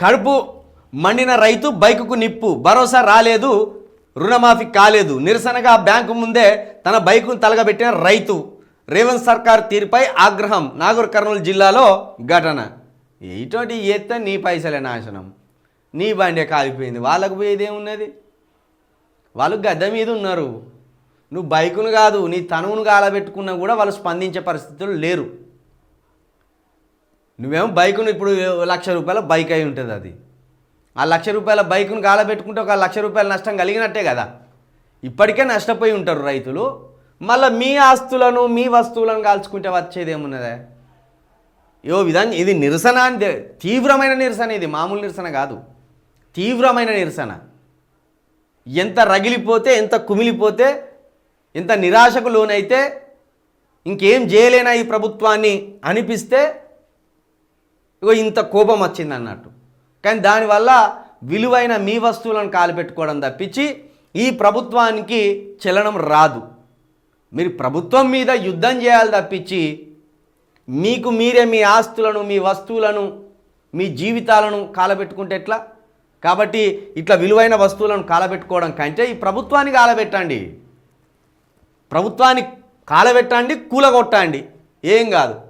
కడుపు మండిన రైతు బైకుకు నిప్పు. భరోసా రాలేదు రుణమాఫీ కాలేదు. నిరసనగా బ్యాంకు ముందే తన బైకును తలగబెట్టిన రైతు. రేవంత్ సర్కార్ తీరుపై ఆగ్రహం. నాగర్ కర్నూలు జిల్లాలో ఘటన. ఇటువంటి ఎత్తే నీ పైసలే నాశనం. నీ బండే కాలిపోయింది. వాళ్ళకు పోయేది ఏమున్నది? వాళ్ళు గద్దె మీద ఉన్నారు. నువ్వు బైకును కాదు నీ తనువును కాలబెట్టుకున్నా కూడా వాళ్ళు స్పందించే పరిస్థితులు లేరు. నువ్వేమో బైకును ఇప్పుడు లక్ష రూపాయల బైక్ అయి ఉంటుంది అది. ఆ లక్ష రూపాయల బైకును కాలబెట్టుకుంటే ఒక లక్ష రూపాయల నష్టం కలిగినట్టే కదా. ఇప్పటికే నష్టపోయి ఉంటారు రైతులు. మళ్ళీ మీ ఆస్తులను మీ వస్తువులను కాల్చుకుంటే వచ్చేది ఏమున్నదే? ఏ విధంగా ఇది నిరసన అంటే తీవ్రమైన నిరసన ఇది మామూలు నిరసన కాదు. తీవ్రమైన నిరసన. ఎంత రగిలిపోతే ఎంత కుమిలిపోతే ఎంత నిరాశకు లోనైతే ఇంకేం చేయలేనా ఈ ప్రభుత్వాన్ని అనిపిస్తే ఇగో ఇంత కోపం వచ్చింది అన్నట్టు. కానీ దానివల్ల విలువైన మీ వస్తువులను కాలిపెట్టుకోవడం తప్పించి ఈ ప్రభుత్వానికి చలనం రాదు. మీరు ప్రభుత్వం మీద యుద్ధం చేయాలి తప్పించి మీకు మీరే మీ ఆస్తులను మీ వస్తువులను మీ జీవితాలను కాలబెట్టుకుంటే ఎట్లా? కాబట్టి ఇట్లా విలువైన వస్తువులను కాలబెట్టుకోవడం కంటే ఈ ప్రభుత్వాన్ని కాలబెట్టండి. ప్రభుత్వాన్ని కాలబెట్టండి కూలగొట్టండి. ఏం కాదు.